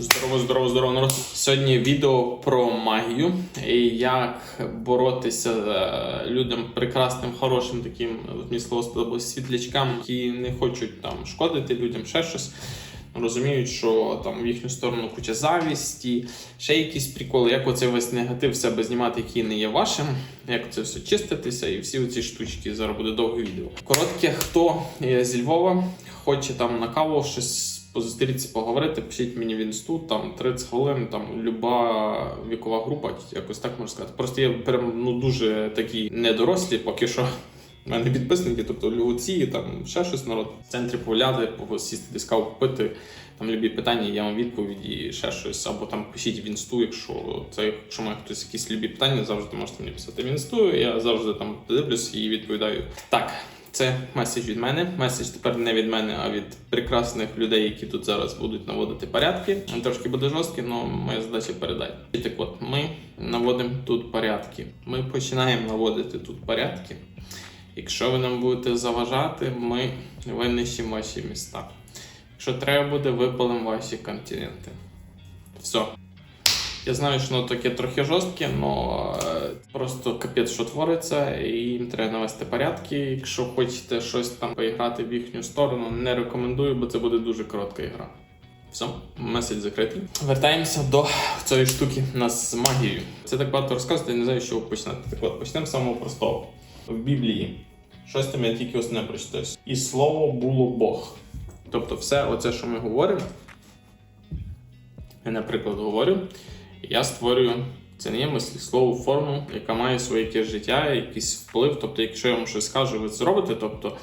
Здорово, здорово, здорово, народ. Сьогодні відео про магію і як боротися е, людям прекрасним, хорошим таким, слово світлячкам, які не хочуть там шкодити людям, ще щось. Розуміють, що там в їхню сторону куча завісті, ще якісь приколи, як оцей весь негатив себе знімати, який не є вашим, як це все чиститися, і всі ці штучки. Зараз буде довге відео. Коротке, хто зі Львова, хоче там на каву щось позустрітися, поговорити, пишіть мені в інсту, там 30 хвилин, там люба вікова група, якось так можна сказати. Просто я прям ну дуже такі недорослі, поки що. У мене підписники, тобто люці, там ще щось народ. В центрі погуляти, посісти десь каву попити, там любі питання, я вам відповіді, ще щось, або там пишіть в інсту, якщо це, якщо має хтось якісь любі питання, завжди можете мені писати в інсту. Я завжди там дивлюсь і відповідаю. Так, це меседж від мене. Меседж тепер не від мене, а від прекрасних людей, які тут зараз будуть наводити порядки. Він Трошки буде жорсткий, але моя задача передати. І так от, ми наводимо тут порядки. Ми починаємо наводити тут порядки. Якщо ви нам будете заважати, ми винищимо ваші міста. Якщо треба буде, випалимо ваші континенти. Все. Я знаю, що воно таке трохи жорстке, але просто капець, що твориться, і їм треба навести порядки. Якщо хочете щось там поіграти в їхню сторону, не рекомендую, бо це буде дуже коротка ігра. Все, меседж закритий. Вертаємося до цієї штуки нас з магією. Це так багато розказувати, я не знаю, чого починати. Так от, почнемо з самого простого. В Біблії щось там я тільки ось не прочитаю. І слово було Бог. Тобто, все оце, що ми говоримо, я, наприклад, говорю, я створюю. Це не є мисліслову форму, яка має своє якесь життя, якийсь вплив. Тобто, якщо я вам щось скажу, ви зробите, тобто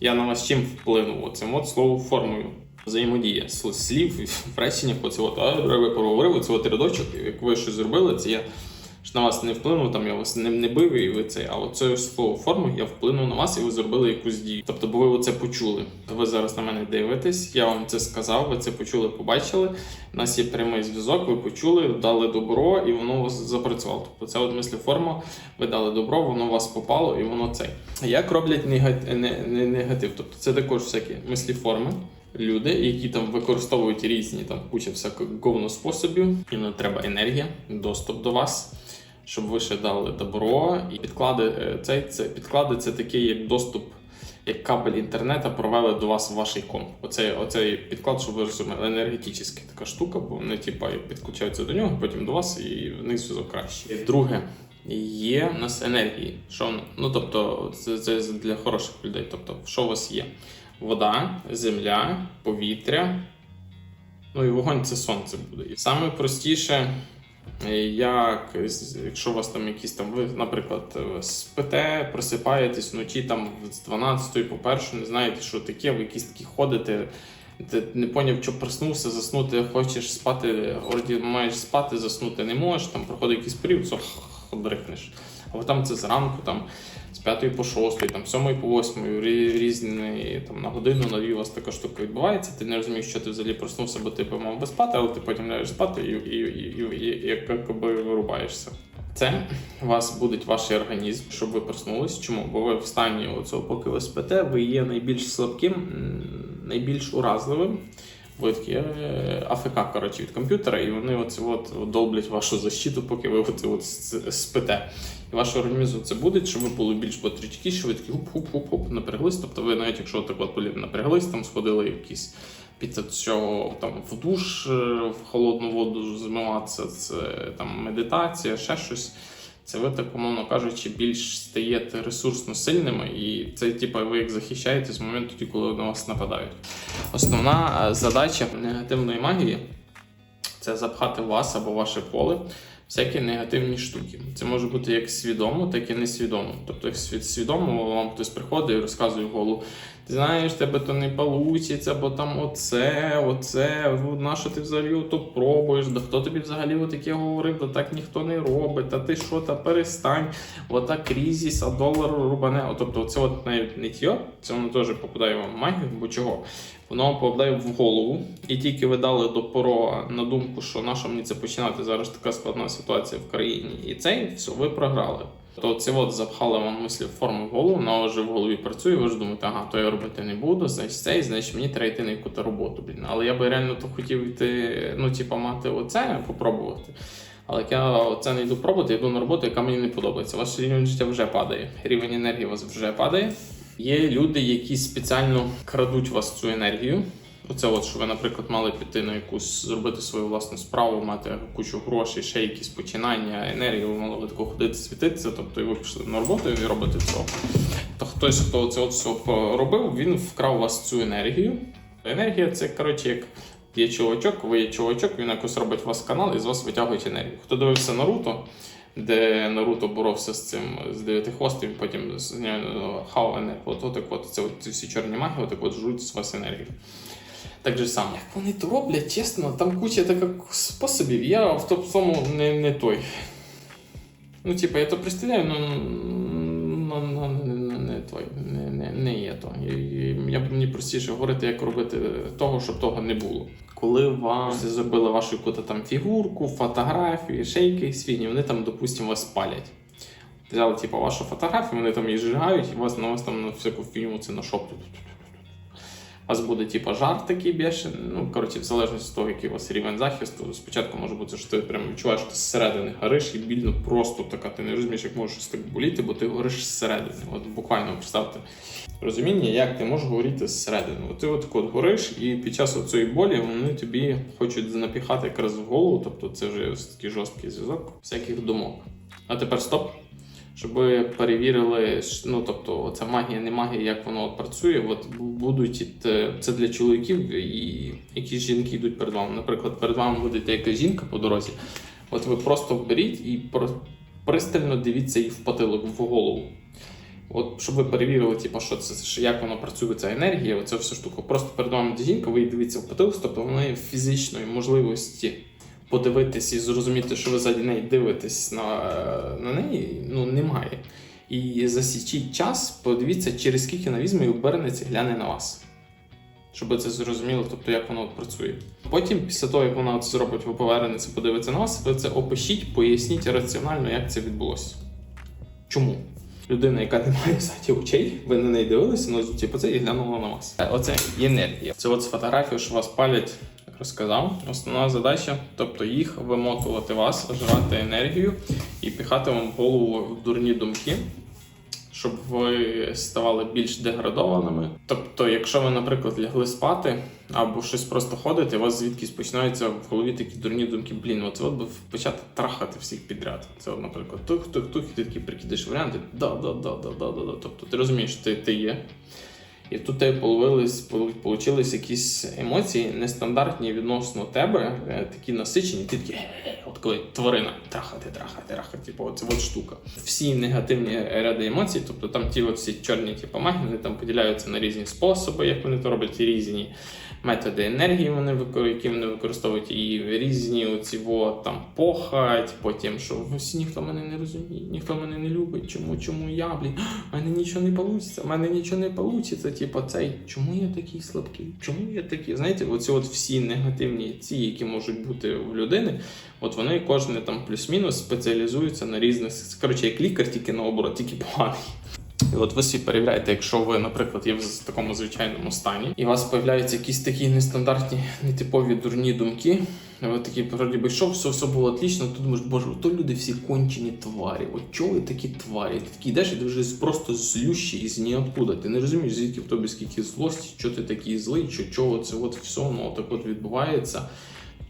я на вас чим вплину? Оцим от слово формою. Взаємодія слів реченнях, оце от, а, ви проговорив, оце от рядочок, як ви щось зробили, це я ж на вас не вплинув, там я вас не, не бив і ви це. А оце слово форму я вплинув на вас і ви зробили якусь дію. Тобто, бо ви оце почули. Ви зараз на мене дивитесь, я вам це сказав, ви це почули, побачили. У нас є прямий зв'язок, ви почули, дали добро, і воно у вас запрацювало. Тобто це от мислі форма, ви дали добро, воно у вас попало і воно цей. Як роблять негатив, не, не, негатив? Тобто це також всякі мислі форми. Люди, які там використовують різні там куча всякого говно способів, їм треба енергія, доступ до вас, щоб ви ще дали добро. І підклади е, цей це підклади це такий як доступ, як кабель інтернету провели до вас в ваш комп. Оцей, оцей підклад, щоб ви розуміли, енергетична така штука, бо вони типа підключаються до нього, потім до вас, і в них зв'язок краще. Друге. Є у нас енергії. Що? Ну тобто, це, це для хороших людей. Тобто, що у вас є? Вода, земля, повітря. Ну і вогонь це сонце буде. І саме простіше, е, як якщо у вас там якісь там, ви, наприклад, спите, просипаєтесь вночі там з 12 по першу, не знаєте, що таке, ви якісь такі ходите. Ти не поняв, що проснувся, заснути, хочеш спати, орді маєш спати, заснути не можеш, там проходить якийсь період, все дрихнеш. А там це зранку, там з 5 по 6, там з 7 по 8, різні там на годину, на дві у вас така штука відбувається. Ти не розумієш, що ти взагалі проснувся, бо ти мав би спати, але ти потім ляжеш спати і, і, і, і, і якби вирубаєшся. Це у вас буде ваш організм, щоб ви проснулись. Чому? Бо ви в стані оцього, поки ви спите, ви є найбільш слабким, найбільш уразливим. Ви такі е, АФК коротше, від комп'ютера, і вони оце от долблять вашу защиту, поки ви оце от спите. І ваш організм це буде, щоб ви були більш бодрячки, що ви такі хуп-хуп-хуп-хуп напряглись. Тобто ви навіть якщо так от блін, напряглись, там сходили якісь після цього там в душ, е, в холодну воду змиватися, це там медитація, ще щось. Це ви так, умовно кажучи, більш стаєте ресурсно сильними, і це типу, ви як захищаєте з моменту, тоді, коли на вас нападають. Основна е, задача негативної магії це запхати вас або ваше поле всякі негативні штуки. Це може бути як свідомо, так і несвідомо. Тобто, як свідомо вам хтось приходить і розказує ти знаєш, тебе то не вийде, бо там оце, оце, ну, на що ти взагалі то пробуєш, да хто тобі взагалі таке говорив, да так ніхто не робить, та ти що, та перестань, отак крізіс, а долар рубане. Тобто це от навіть не тьо, це воно теж попадає вам в магію, бо чого? Воно попадає в голову, і тільки ви дали до порога на думку, що на мені це починати? Зараз така складна ситуація в країні, і цей все, ви програли. То це от запхали вам мислі в форму в голову, вона вже в голові працює, ви ж думаєте, ага, то я робити не буду, значить цей, значить мені треба йти на яку-то роботу. Блін. Але я би реально то хотів йти, ну, типа, мати оце, попробувати. Але як я це не йду пробувати, я йду на роботу, яка мені не подобається. Ваш рівень життя вже падає, рівень енергії у вас вже падає. Є люди, які спеціально крадуть у вас цю енергію. Оце, от, що ви, наприклад, мали піти на якусь зробити свою власну справу, мати кучу грошей, ще якісь починання, енергію, ви мали тако ходити, світитися, тобто і ви пішли на роботу і робите це. То хтось, хто це от все робив, він вкрав у вас цю енергію. Енергія це, коротше, як є чувачок, ви є чувачок, він якось робить у вас канал і з вас витягують енергію. Хто дивився Наруто, де Наруто боровся з цим з дев'ятихвостим, потім з нього хау енергію. От, от, от, це от ці всі чорні маги, от от жруть з вас енергію. Так же само. Як вони то роблять, чесно, там куча таких способів. Я в тому не, не той. Ну, типа, я то представляю, ну, ну, ну, не, не, не той, не, не, не є то. Я, я б мені простіше говорити, як робити того, щоб того не було. Коли вам зробили вашу якусь там фігурку, фотографію, ще якийсь вони там, допустимо, вас палять. Взяли, типу, вашу фотографію, вони там її зжигають, і вас на вас там на всяку фігню це нашоплюють. У вас буде типу, жар такий бешений. Ну, коротше, в залежності від того, який у вас рівень захисту, спочатку може бути, що ти прям відчуваєш, що ти зсередини гориш і більно просто така. Ти не розумієш, як може щось так боліти, бо ти гориш зсередини. От буквально представте розуміння, як ти можеш горіти зсередини. От ти от, от гориш, і під час цієї болі вони тобі хочуть напіхати якраз в голову, тобто це вже такий жорсткий зв'язок всяких думок. А тепер стоп щоб перевірили, ну тобто ця магія, не магія, як воно працює. От будуть е, це для чоловіків, і якісь жінки йдуть перед вами. Наприклад, перед вами буде якась жінка по дорозі. От ви просто беріть і пристально дивіться їй в потилок, в голову. От, щоб ви перевірили, типу, що це, як воно працює, ця енергія, оця вся штука. Просто перед вами жінка, ви дивіться в потилок, тобто в неї фізичної можливості подивитись і зрозуміти, що ви заді неї дивитесь на, на неї, ну немає. І засічіть час, подивіться, через скільки вона візьме і обернеться і гляне на вас. Щоб це зрозуміло, тобто як воно працює. Потім, після того, як вона це зробить, ви повернеться, подивиться на вас, ви це опишіть, поясніть раціонально, як це відбулося. Чому? Людина, яка не має ззаді очей, ви на неї дивилися, ну, типу, це і глянула на вас. Оце енергія. Це от з фотографії, що вас палять, розказав. Основна задача, тобто їх вимотувати вас, жрати енергію і піхати вам в голову в дурні думки, щоб ви ставали більш деградованими. Тобто, якщо ви, наприклад, лягли спати або щось просто ходите, у вас звідкись починаються в голові такі дурні думки, блін, от от би почати трахати всіх підряд. Це, наприклад, тух, тух, тух, і ти такі прикидаєш варіанти, да, да, да, да, да, да, да. Тобто ти розумієш, ти, ти є. І тут получились якісь емоції нестандартні відносно тебе, е, такі насичені, ти такі, от коли тварина, трахати, трахати, трахати, типу, оце от штука. Всі негативні ряди емоцій, тобто там ті всі чорні типу, маги, вони там поділяються на різні способи, як вони то роблять, і різні методи енергії, вони які вони використовують, і різні оці от, там похать, потім що всі ніхто мене не розуміє, ніхто мене не любить. Чому, чому я, блін, мене нічого не вийде, в мене нічого не вийде. Типу, цей, чому я такий слабкий? Чому я такий? Знаєте, оці от всі негативні ці, які можуть бути в людини, от вони кожен там плюс-мінус спеціалізуються на різних. Коротше, як лікар, тільки наоборот, тільки поганий. І от ви собі перевіряєте, якщо ви, наприклад, є в такому звичайному стані, і у вас появляються якісь такі нестандартні, нетипові дурні думки. Ви такі вроді би йшов, все, все було отлично, тут думаєш, боже, то люди всі кончені тварі. От чого ви такі тварі? Ти такий йдеш, і ти вже просто злющий із ніоткуда. Ти не розумієш, звідки в тобі скільки злості, що ти такий злий, що чого це от все ну, так от відбувається.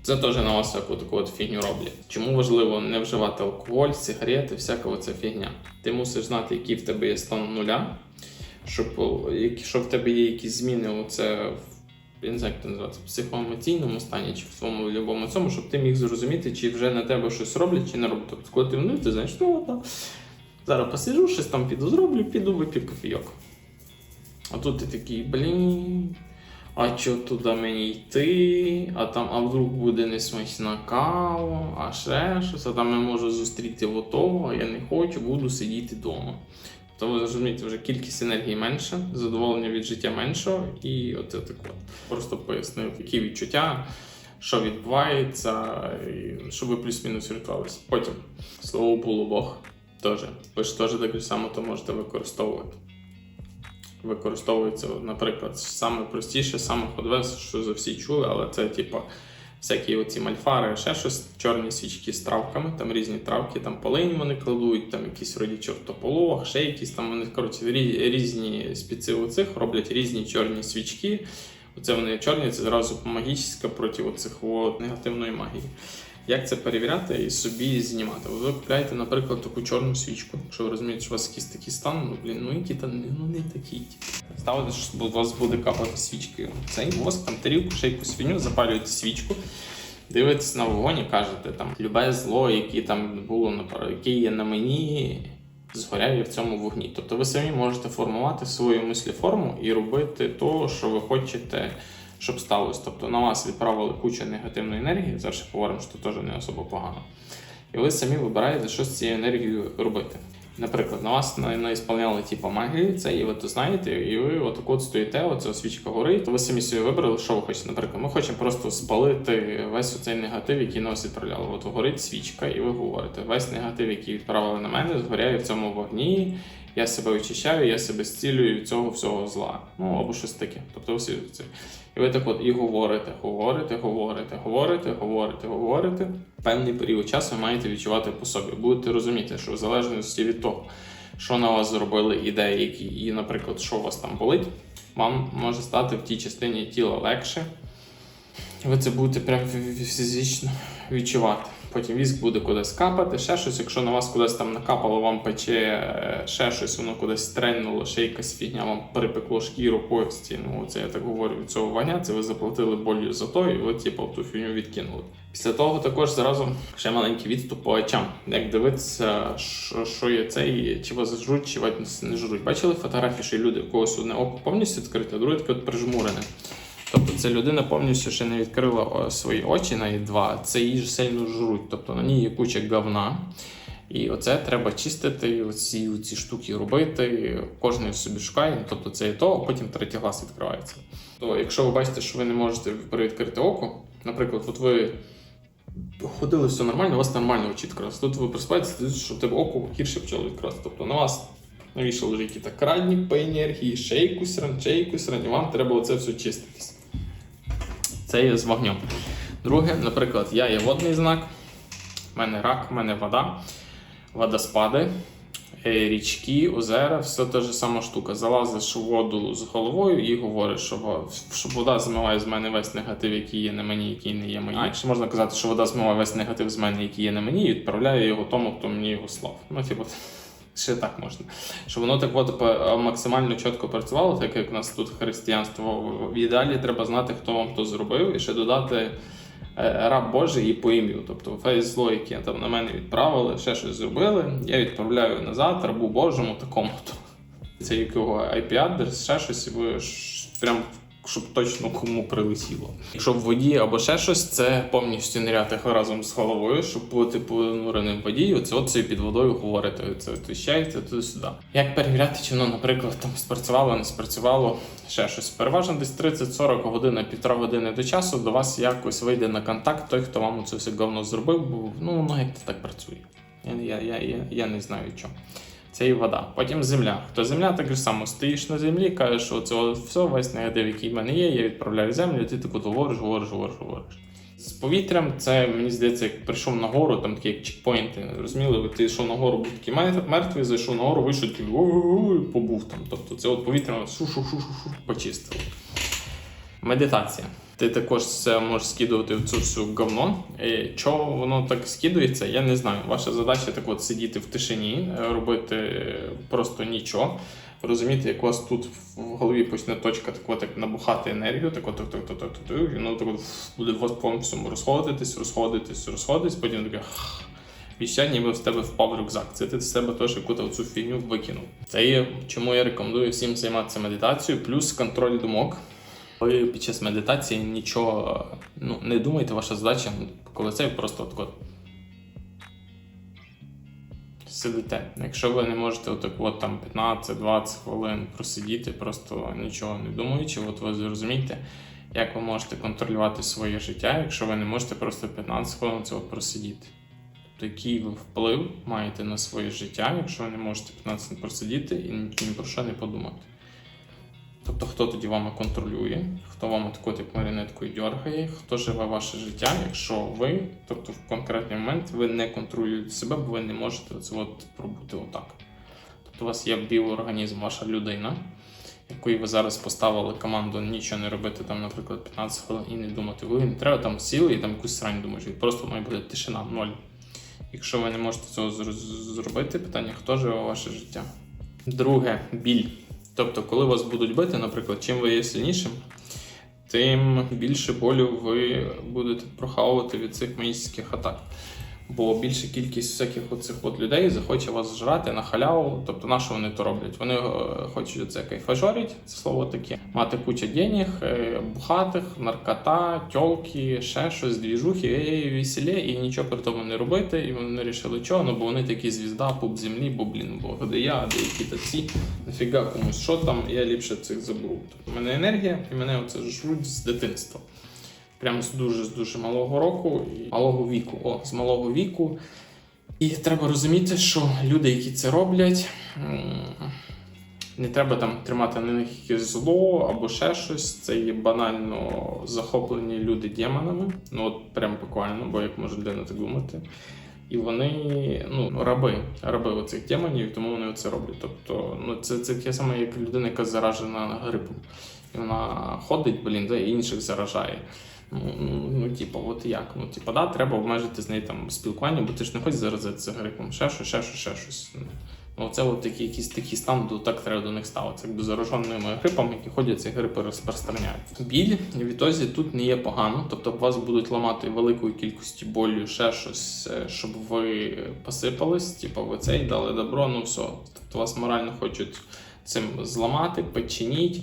Це теж на всяку таку от фігню роблять. Чому важливо не вживати алкоголь, сигарети, всяка оця фігня. Ти мусиш знати, який в тебе є стан нуля, щоб якщо в тебе є якісь зміни, оце я не знаю, як це називається, в психоемоційному стані чи в твоєму любому цьому, щоб ти міг зрозуміти, чи вже на тебе щось роблять, чи не роблять. Тобто, коли ти ну, ти знаєш, що там, зараз посиджу, щось там піду зроблю, піду вип'ю кофійок. А тут ти такий, блін. А що туди мені йти? А там, а вдруг буде несмачна кава, а ще щось, а там я можу зустріти отого, а я не хочу, буду сидіти вдома. То ви розумієте, вже кількість енергії менша, задоволення від життя меншого, і оце так от. Просто пояснив, які відчуття, що відбувається, і щоб ви плюс-мінус орієнтувалися. Потім, слово було Бог. Теж. Ви ж теж так само то можете використовувати. Використовується, наприклад, саме простіше, саме ходове, що за всі чули, але це типу всякі оці мальфари, ще щось, чорні свічки з травками, там різні травки, там полинь вони кладуть, там якісь вроді чортополох, ще якісь там вони коротше різні спеці оцих роблять різні чорні свічки. Оце вони чорні, це зразу магічська проти оцих негативної магії. Як це перевіряти і собі знімати? Ви купляєте, наприклад, таку чорну свічку, якщо ви розумієте, що у вас якийсь такий стан, ну блін, ну які там ну не такі. Ставите, що у вас буде капати свічки. Цей воск, там тарілку, ще якусь фіню, запалюєте свічку, дивитесь на вогонь і кажете, там любе зло, яке там було наприклад, яке є на мені, згоряє в цьому вогні. Тобто ви самі можете формувати свою мисліформу і робити то, що ви хочете щоб сталося. Тобто на вас відправили кучу негативної енергії, зараз ще поговоримо, що теж не особо погано. І ви самі вибираєте, що з цією енергією робити. Наприклад, на вас на, наісполняли типу, магію, це і ви то знаєте, і ви отак от стоїте, оця свічка горить, то ви самі собі вибрали, що ви хочете. Наприклад, ми хочемо просто спалити весь оцей негатив, який нас відправляли. От горить свічка, і ви говорите, весь негатив, який відправили на мене, згоряє в цьому вогні. Я себе очищаю, я себе зцілюю від цього всього зла. Ну або щось таке. Тобто ви всі це. І ви так от і говорите, говорите, говорите, говорите, говорите, говорите. Певний період часу ви маєте відчувати по собі. Будете розуміти, що в залежності від того, що на вас зробили ідеї, які, і, наприклад, що у вас там болить, вам може стати в тій частині тіла легше. Ви це будете прям фізично відчувати. Потім віск буде кудись капати, ще щось. Якщо на вас кудись там накапало, вам пече е, ще щось, воно кудись стрельнуло, ще якась фігня, вам припекло шкіру, кості. Ну це я так говорю від цього вогня, це ви заплатили болью за то, і ви типу ту фігню відкинули. Після того також зразу ще маленький відступ по очам. Як дивитися, що, що є це, і чи вас жруть, чи вас не жруть. Бачили фотографії, що люди у когось одне око повністю відкрите, а друге таке от прижмурене. Тобто ця людина повністю ще не відкрила свої очі навіть два, це її ж сильно жруть. Тобто на ній є куча говна. І оце треба чистити, оці, оці штуки робити. Кожен собі шукає, тобто це і то, а потім третій глаз відкривається. То якщо ви бачите, що ви не можете перевідкрити око, наприклад, от ви ходили все нормально, у вас нормально очі відкрилися. Тут ви просипаєтеся, що тебе око гірше почало відкриватися. Тобто на вас навішали вже якийсь крадник по енергії, ще якусь ран, ще якусь ран, і вам треба оце все чиститись. Це є з вогнем. Друге, наприклад, я є водний знак, в мене рак, в мене вода, водоспади, е, річки, озера, все та ж сама штука. Залазиш у воду з головою і говориш, що, вода змиває з мене весь негатив, який є на мені, який не є мені. А якщо можна казати, що вода змиває весь негатив з мене, який є на мені, і відправляє його тому, хто мені його слав. Ну, типу, ще так можна. Щоб воно так от максимально чітко працювало, так як у нас тут християнство. В ідеалі треба знати, хто вам то зробив, і ще додати е, раб Божий і по ім'ю. Тобто весь зло, яке там на мене відправили, ще щось зробили, я відправляю назад рабу Божому такому-то. Це якого IP-адрес, ще щось, і ви прям. Щоб точно кому прилетіло. Якщо в воді або ще щось, це повністю ниряти разом з головою, щоб бути понуреним в воді, оце під водою говорити, це відвіщаєте туди-сюди. Як перевіряти, чи воно, наприклад, там спрацювало, не спрацювало, ще щось. Переважно десь 30-40 годин, півтора години до часу до вас якось вийде на контакт той, хто вам це все говно зробив, бо ну як так працює. Я, я, я, я, я не знаю чому. Це і вода. Потім земля. Хто земля, так само стоїш на землі, кажеш, що це все, весь негатив, який в мене є, я відправляю землю, ти так от говориш, говориш, говориш, говориш. З повітрям це, мені здається, як прийшов на гору, там такі як чекпоінти. Розуміли, ти йшов на гору, був такий мертвий, зайшов на гору, вийшов такий побув там. Тобто це от повітря шу-шу-шу-шу почистило. Медитація. Ти також це можеш скидувати в цю всю говно. І Чого воно так скидується, я не знаю. Ваша задача так от сидіти в тишині, е, робити просто нічого. Розуміти, як у вас тут в голові почне точка так от, як набухати енергію, так от, так, так, так, так, так, воно так буде у вас повністю розходитись, розходитись, розходитись, потім таке віщання, ніби в тебе впав рюкзак. Це ти з себе теж яку цю фігню викинув. Це є чому я рекомендую всім займатися медитацією, плюс контроль думок. Ви під час медитації нічого ну, не думайте, ваша задача, коли це просто от, сидите. Якщо ви не можете отак от там 15-20 хвилин просидіти, просто нічого не думаючи, от ви зрозумієте, як ви можете контролювати своє життя, якщо ви не можете просто 15 хвилин цього просидіти. тобто який ви вплив маєте на своє життя, якщо ви не можете 15 хвилин просидіти і ні про що не подумати. Тобто, хто тоді вами контролює, хто вам такою як маріонеткою дергає, хто живе ваше життя, якщо ви, тобто в конкретний момент ви не контролюєте себе, бо ви не можете це от пробути отак. Тобто у вас є біоорганізм, ваша людина, якої ви зараз поставили команду нічого не робити, там, наприклад, 15 хвилин і не думати. Ви не треба там сіли і там якусь срань думаєте. Просто має бути тишина, ноль. Якщо ви не можете цього зробити, питання, хто живе ваше життя? Друге біль. Тобто, коли вас будуть бити, наприклад, чим ви є сильнішим, тим більше болю ви будете прохавувати від цих магічних атак. Бо більша кількість всяких оцих от людей захоче вас жрати на халяву. Тобто, на що вони то роблять? Вони е, хочуть це кайфажорить, це слово таке, мати кучу денег, е, бухатих, наркота, тьолки, ще щось, двіжухи, веселі, і нічого при тому не робити. І вони вирішили, чого, ну бо вони такі звізда, пуп землі, бо блін, бо де я, де які та ці, нафіга комусь, що там, я ліпше цих заберу. Тобто, в мене енергія, і мене оце жруть з дитинства. Прямо з дуже з дуже малого року і малого віку. О, з малого віку. І треба розуміти, що люди, які це роблять, не треба там тримати на них якесь зло або ще щось. Це є банально захоплені люди демонами. Ну от прям буквально, бо як може людина так думати. І вони ну, раби, раби оцих демонів, тому вони це роблять. Тобто, ну це, це таке саме, як людина, яка заражена грипом. Вона ходить, блін, і інших заражає. Ну, ну, ну, типу, от як? Ну, типу, да, треба обмежити з нею там спілкування, бо ти ж не хочеш заразитися грипом, ще щось, ще щось, ще щось. Ну, це от такий якийсь такий стан, до так треба до них ставитися, як до зараженими грипами, які ходять, ці грипи розпространяють. Біль відтоді тут не є погано, тобто вас будуть ламати великою кількістю болю, ще щось, е, щоб ви посипались, типу, ви цей дали добро, ну все. Тобто вас морально хочуть цим зламати, починіть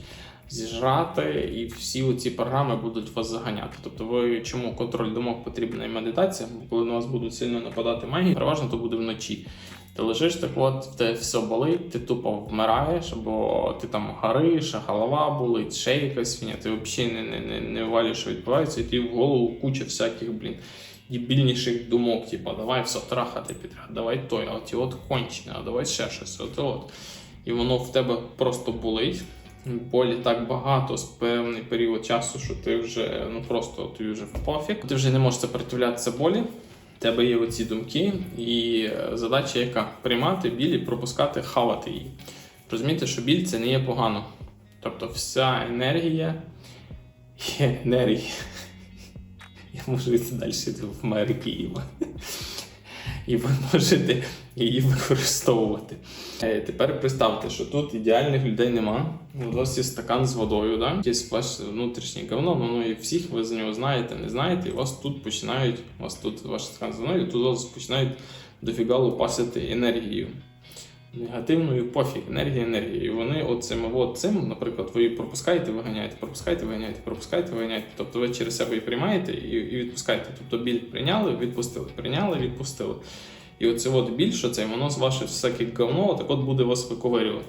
зіжрати, і всі оці програми будуть вас заганяти. Тобто, ви чому контроль думок потрібна і медитація? Бо коли на вас будуть сильно нападати магії, переважно то буде вночі. Ти лежиш так, от в тебе все болить, ти тупо вмираєш, або ти там гориш, а голова болить, ще якась фіня, ти взагалі не, не, не, не валюєш, що відбувається, і ти в голову куча всяких, блін, дебільніших думок, типу, давай все трахати підряд, давай той, а ті от кончене, а давай ще щось, от от. І воно в тебе просто болить. Болі так багато з певний період часу, що ти вже ну просто ти вже в пофіг. Ти вже не можеш сопротивлятися болі. В тебе є оці думки, і е, задача яка приймати біль і пропускати, хавати її. Розумієте, що біль це не є погано. Тобто вся енергія є енергія. Я можу йти далі в мер Києва. І ви можете її використовувати. Е, Тепер представте, що тут ідеальних людей нема. У вас є стакан з водою, да? якесь ваше внутрішнє говно, воно і всіх ви за нього знаєте, не знаєте, і вас тут починають, у вас тут ваш стакан з водою, і тут вас починають дофіга лупасити енергією. Негативною пофіг, енергія, енергія. І вони оцим, от цим, наприклад, ви пропускаєте, виганяєте, пропускаєте, виганяєте, пропускаєте, виганяєте. Тобто ви через себе її приймаєте і, і відпускаєте. Тобто біль прийняли, відпустили, прийняли, відпустили. І оце от біль, що це, воно з ваше всяке говно, так от буде вас виковирювати.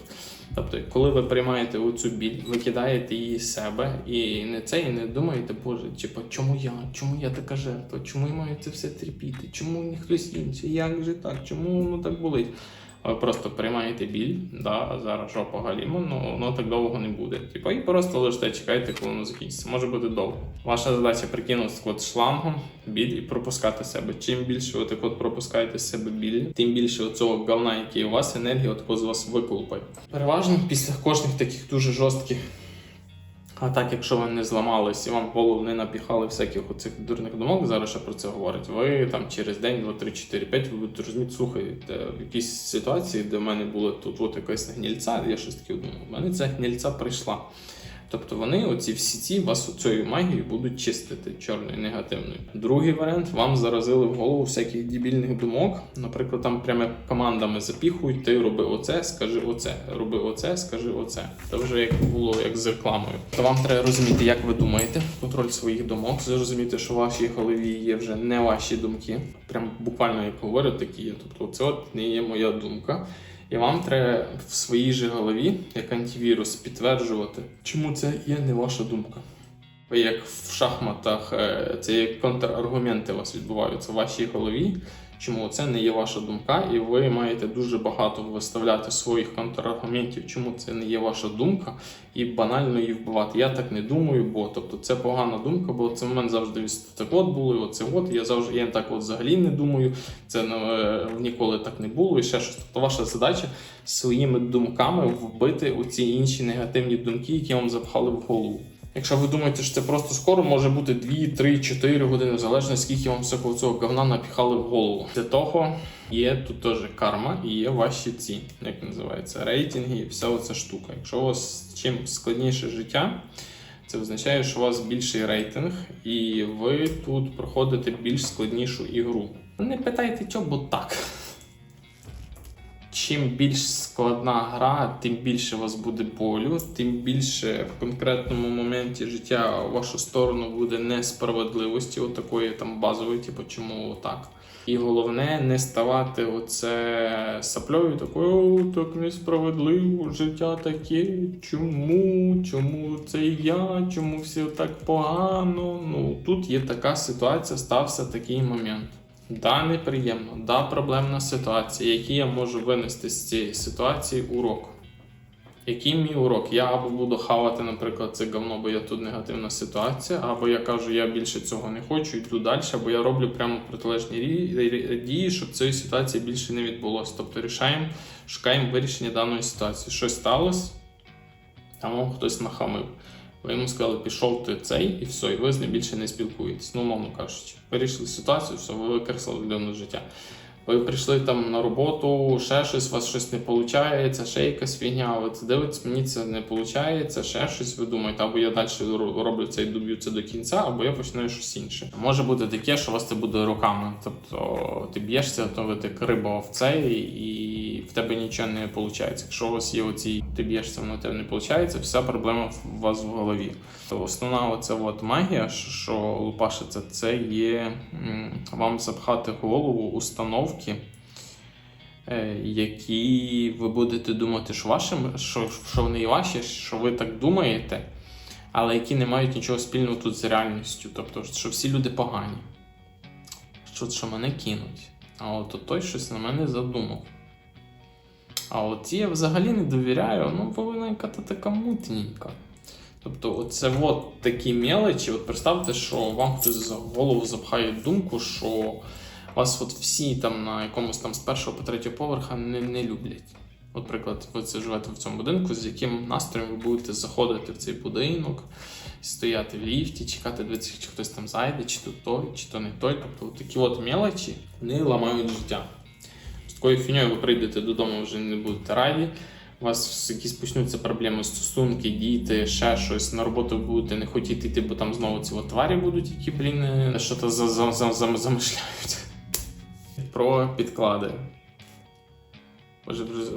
Тобто, коли ви приймаєте оцю біль, ви кидаєте її з себе і не це, і не думаєте, Боже, типу, чому я? Чому я така жертва? Чому я маю це все терпіти? Чому не хтось інший? Як же так? Чому воно так болить? Ви просто приймаєте біль, да, зараз жопа галімо, ну воно так довго не буде. Типу, і просто лежите, чекайте, коли воно закінчиться. Може бути довго. Ваша задача прикинути от шлангом біль і пропускати себе. Чим більше ви так от пропускаєте себе біль, тим більше цього говна, який у вас енергія, от з вас виколупає. Переважно після кожних таких дуже жорстких. А так, якщо ви не зламались і вам голову не напіхали всяких оцих дурних думок, зараз ще про це говорять, ви там через день, 2, 3, 4, 5, ви будете розуміти, слухайте, в якійсь ситуації, де в мене було тут от якась гнільця, я щось таке думав, в мене ця гнільця прийшла. Тобто вони, оці всі ці вас цією магією будуть чистити чорною, негативною. Другий варіант вам заразили в голову всяких дебільних думок. Наприклад, там прямо командами запіхують, ти роби оце, скажи оце, роби оце, скажи оце. Це вже як було як з рекламою. То вам треба розуміти, як ви думаєте, контроль своїх думок, зрозуміти, що в вашій голові є вже не ваші думки. Прям буквально як говорять, такі є. Тобто, це от не є моя думка. І вам треба в своїй же голові, як антивірус, підтверджувати, чому це є не ваша думка. Ви як в шахматах, е, це як контраргументи у вас відбуваються в вашій голові. Чому це не є ваша думка, і ви маєте дуже багато виставляти своїх контраргументів, чому це не є ваша думка, і банально її вбивати. Я так не думаю, бо тобто це погана думка, бо це в мене завжди так от було, і оце от. Я завжди я так от взагалі не думаю. Це е, ніколи так не було, і ще щось. Тобто ваша задача своїми думками вбити оці інші негативні думки, які вам запхали в голову. Якщо ви думаєте, що це просто скоро, може бути 2, 3, 4 години, залежно скільки вам всякого цього говна напіхали в голову. Для того є тут теж карма і є ваші ці, як називається, рейтинги і вся оця штука. Якщо у вас чим складніше життя, це означає, що у вас більший рейтинг, і ви тут проходите більш складнішу ігру. Не питайте, чого, так. Чим більш складна гра, тим більше вас буде болю, тим більше в конкретному моменті життя в вашу сторону буде несправедливості, отакої там базової, типу, чому так. І головне не ставати оце саплею такою, «О, так несправедливо, життя таке. Чому? Чому це я? Чому все так погано? Ну тут є така ситуація, стався такий момент. Да, неприємно, да, проблемна ситуація. Який я можу винести з цієї ситуації урок? Який мій урок? Я або буду хавати, наприклад, це говно, бо я тут негативна ситуація, або я кажу, я більше цього не хочу, йду далі, або я роблю прямо протилежні дії, щоб цієї ситуації більше не відбулося. Тобто рішаємо, шукаємо вирішення даної ситуації. Щось сталося, вам хтось нахамив. Ви йому сказали, пішов ти цей, і все, і ви з ним більше не спілкуєтесь. Ну, умовно кажучи, вирішили ситуацію, все, ви викреслили людину життя. Ви прийшли там на роботу, ще щось, у вас щось не виходить, ще якась фігня, ви це дивитесь, мені це не виходить, ще щось ви думаєте, або я далі роблю це і доб'ю це до кінця, або я починаю щось інше. Може бути таке, що у вас це буде руками. Тобто ти б'єшся, то ви так риба в цей, і в тебе нічого не виходить. Якщо у вас є оці, ти б'єшся, воно тебе не виходить, вся проблема в вас в голові. То основна оця от магія, що- лупашиться, це є вам запхати голову установки, е, які ви будете думати, що вашим, що, що вони ваші, що ви так думаєте, але які не мають нічого спільного тут з реальністю. Тобто, що всі люди погані, що, що мене кинуть. А от той щось на мене задумав. А от я взагалі не довіряю, ну бо вона яка-то така мутненька. Тобто, оце от такі мелочі. От представте, що вам хтось за голову запхає думку, що вас от всі там на якомусь там з першого по третього поверха не, не люблять. От, приклад, ви це живете в цьому будинку, з яким настроєм ви будете заходити в цей будинок, стояти в ліфті, чекати, дивитися, чи хтось там зайде, чи то той, чи то не той. Тобто такі от мелочі вони ламають життя. З такою фіньою ви прийдете додому, вже не будете раді. У вас якісь почнуться проблеми, стосунки, діти, ще щось. На роботу будете не хотіти йти, бо там знову ці тварі будуть, які, блін, е, за, за, замишляють. Про підклади.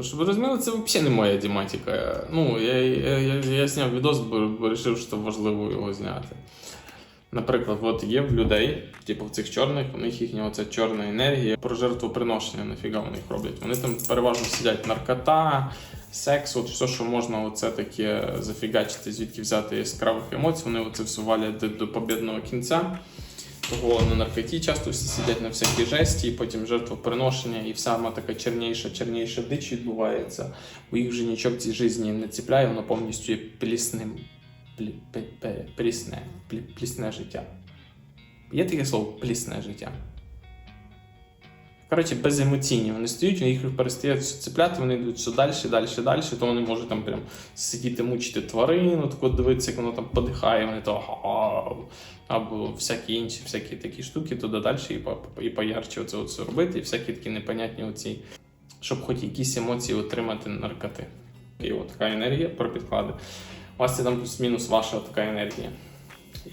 Щоб ви розуміли, це взагалі не моя тематика. Ну, я, я, я, я зняв відос, бо, вирішив, що важливо його зняти. Наприклад, от є в людей, типу в цих чорних, у них їхня оця чорна енергія про жертвоприношення, нафіга вони роблять. Вони там переважно сидять наркота, секс, от все, що можна оце таке зафігачити, звідки взяти яскравих емоцій, вони оце все валять до побідного кінця. Того на наркоті часто всі сидять на всякій жесті, і потім жертвоприношення, і сама така черніша, черніша дич відбувається, бо їх вже нічого в цій житті не ціпляє, воно повністю є плісним. Плісне, плі, плісне життя. Є таке слово плісне життя. Коротше, беземоційні. Вони стоять, їх перестають цепляти, вони йдуть все далі, далі, далі, то вони можуть там прям сидіти, мучити тварину, так от дивитися, як воно там подихає, вони то або всякі інші, всякі такі штуки, туди далі і, і поярче оце, оце робити, і всякі такі непонятні оці, щоб хоч якісь емоції отримати наркоти. І от така енергія про підклади. У вас це там плюс-мінус ваша така енергія.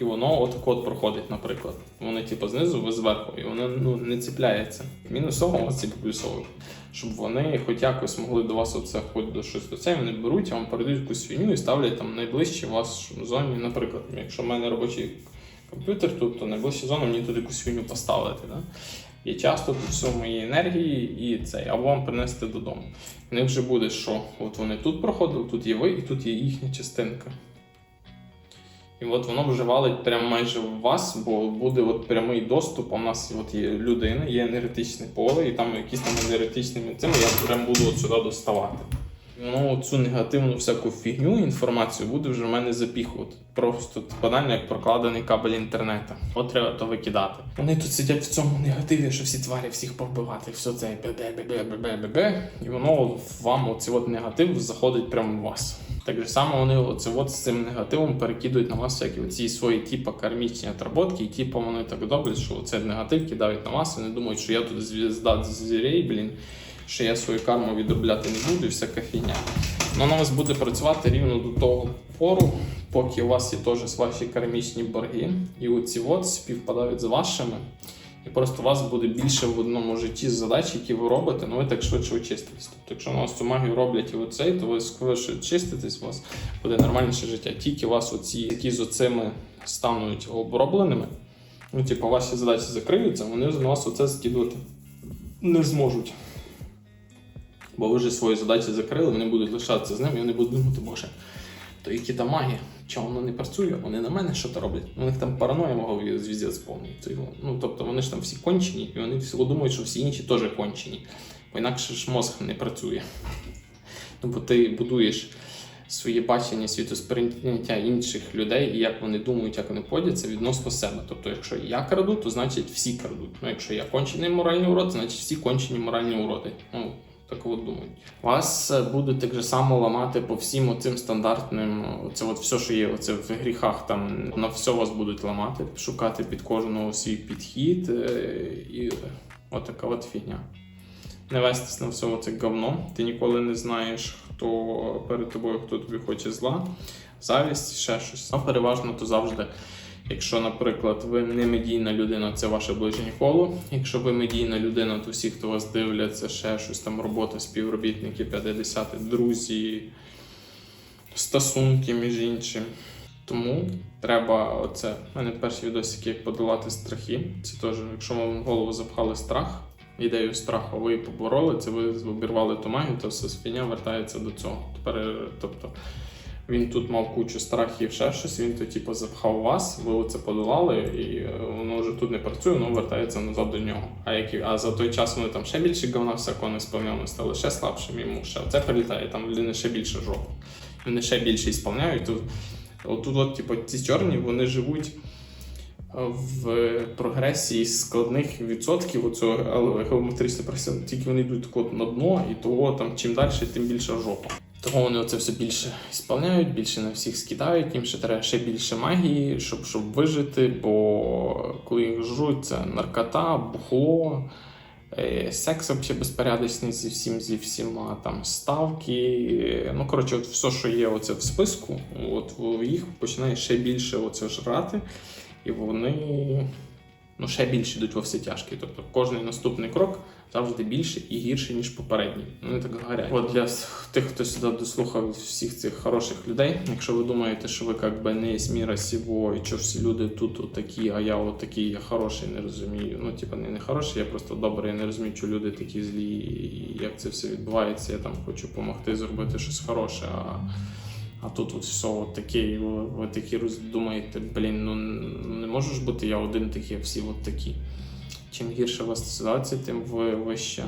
І воно отак от проходить, наприклад. Вони типу знизу, ви зверху, і воно ну, не ціпляється. Мінусово у вас ці плюсові. Щоб вони хоч якось могли до вас оце хоч до щось до це, вони беруть, вам передають якусь фігню і ставлять там найближче вас зоні. Наприклад, якщо в мене робочий комп'ютер тут, то найближча зона мені тут якусь фігню поставити. Да? І часто тут все в моїй енергії і цей, або вам принести додому. В них вже буде, що от вони тут проходили, тут є ви, і тут є їхня частинка. І от воно вже валить прямо майже в вас, бо буде от прямий доступ. У нас от є людина, є енергетичне поле, і там якісь там енергетичними цими я прям буду от сюди доставати. І Воно цю негативну всяку фігню, інформацію буде вже в мене запіхувати. Просто банально як прокладений кабель інтернету. От треба то викидати. Вони тут сидять в цьому негативі, що всі тварі всіх повбивати, все це бе-бе-бе-бе-бе-бе. І воно вам оцей от негатив заходить прямо в вас. Так же само вони оце от з цим негативом перекидують на вас всякі оці свої типу кармічні отработки, і типу вони так добре, що цей негатив кидають на вас, і вони думають, що я тут звізда з блін, що я свою карму відробляти не буду і всяка фігня. Ну, Вона у вас буде працювати рівно до того пору, поки у вас є теж ваші кармічні борги, і оці от співпадають з вашими. І просто у вас буде більше в одному житті задач, які ви робите, ну ви так швидше очиститесь. Тобто, якщо на вас цю магію роблять і оцей, то ви швидше очиститесь, у вас буде нормальніше життя. Тільки у вас оці, які з оцими стануть обробленими, ну, типу, ваші задачі закриються, вони на вас оце скидувати не зможуть. Бо ви вже свої задачі закрили, вони будуть лишатися з ним, і вони будуть думати, боже, то які там магія, чого воно не працює, вони на мене що то роблять. У них там параноя мого звіздець повний. Ну тобто вони ж там всі кончені, і вони всі думають, що всі інші теж кончені. Бо інакше ж мозг не працює. Ну, бо ти будуєш своє бачення світосприйняття інших людей і як вони думають, як вони подяться відносно себе. Тобто, якщо я краду, то значить всі крадуть. Ну, якщо я кончений моральний урод, значить всі кончені моральні уроди. Ну, так от думають. Вас е, будуть так же само ламати по всім оцим стандартним, оце от все, що є оце в гріхах, там на все вас будуть ламати, шукати під кожного свій підхід е, і отака от фігня. Не вестись на все це говно. Ти ніколи не знаєш, хто перед тобою, хто тобі хоче зла, завість, ще щось. А переважно то завжди. Якщо, наприклад, ви не медійна людина, це ваше ближнє коло. Якщо ви медійна людина, то всі, хто вас дивляться, ще щось там робота, співробітники, 50, друзі, стосунки між іншим. Тому треба оце. У мене перші відосики, як подолати страхи. Це теж, якщо вам в голову запхали страх, ідею страху, ви побороли, це ви обірвали ту магію, то все спіня вертається до цього. Тепер, тобто, він тут мав кучу страхів, ще щось, він то типу запхав вас, ви це подолали, і е, воно вже тут не працює, воно вертається назад до нього. А які, а за той час вони там ще більше говна всякого не стали ще слабшими йому ще. Це прилітає, там вони ще більше жопу. Вони ще більше ісполняють. Тут, отут, от, типу, ці чорні, вони живуть в прогресії складних відсотків оцього геометричного прогресу, тільки вони йдуть на дно, і того там чим далі, тим більше жопа. Того вони оце все більше сповняють, більше на всіх скидають, їм ще треба ще більше магії, щоб, щоб вижити, бо коли їх жруть, це наркота, бухло, е, секс взагалі безпорядочний зі всім, зі всіма, там ставки. Ну, коротше, от все, що є оце в списку, от їх починає ще більше оце жрати, і вони ну, ще більше йдуть во все тяжкі. Тобто кожний наступний крок завжди більше і гірше, ніж попередній. Вони так горять. От для тих, хто сюди дослухав всіх цих хороших людей. Якщо ви думаєте, що ви як би не з міра сього, і що всі люди тут такі, а я от такий, я хороший, не розумію. Ну, типа, не, не хороший, я просто добрий, я не розумію, що люди такі злі, і як це все відбувається. Я там хочу допомогти зробити щось хороше. а а тут от все от таке, ви, такі думаєте, блін, ну не можу ж бути я один такий, всі от такі. Чим гірша у вас ситуація, тим ви вище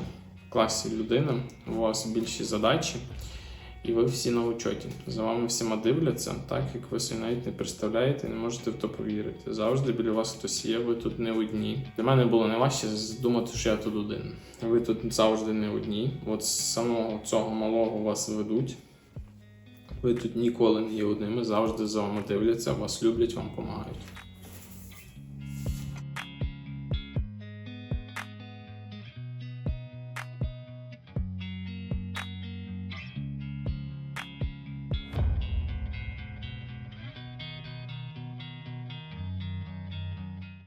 в класі людина, у вас більші задачі, і ви всі на учоті. За вами всіма дивляться, так як ви собі навіть не представляєте, не можете в то повірити. Завжди біля вас хтось є, ви тут не одні. Для мене було найважче думати, що я тут один. Ви тут завжди не одні. От з самого цього малого вас ведуть. Ви тут ніколи не є одними, завжди за вами дивляться, вас люблять, вам допомагають.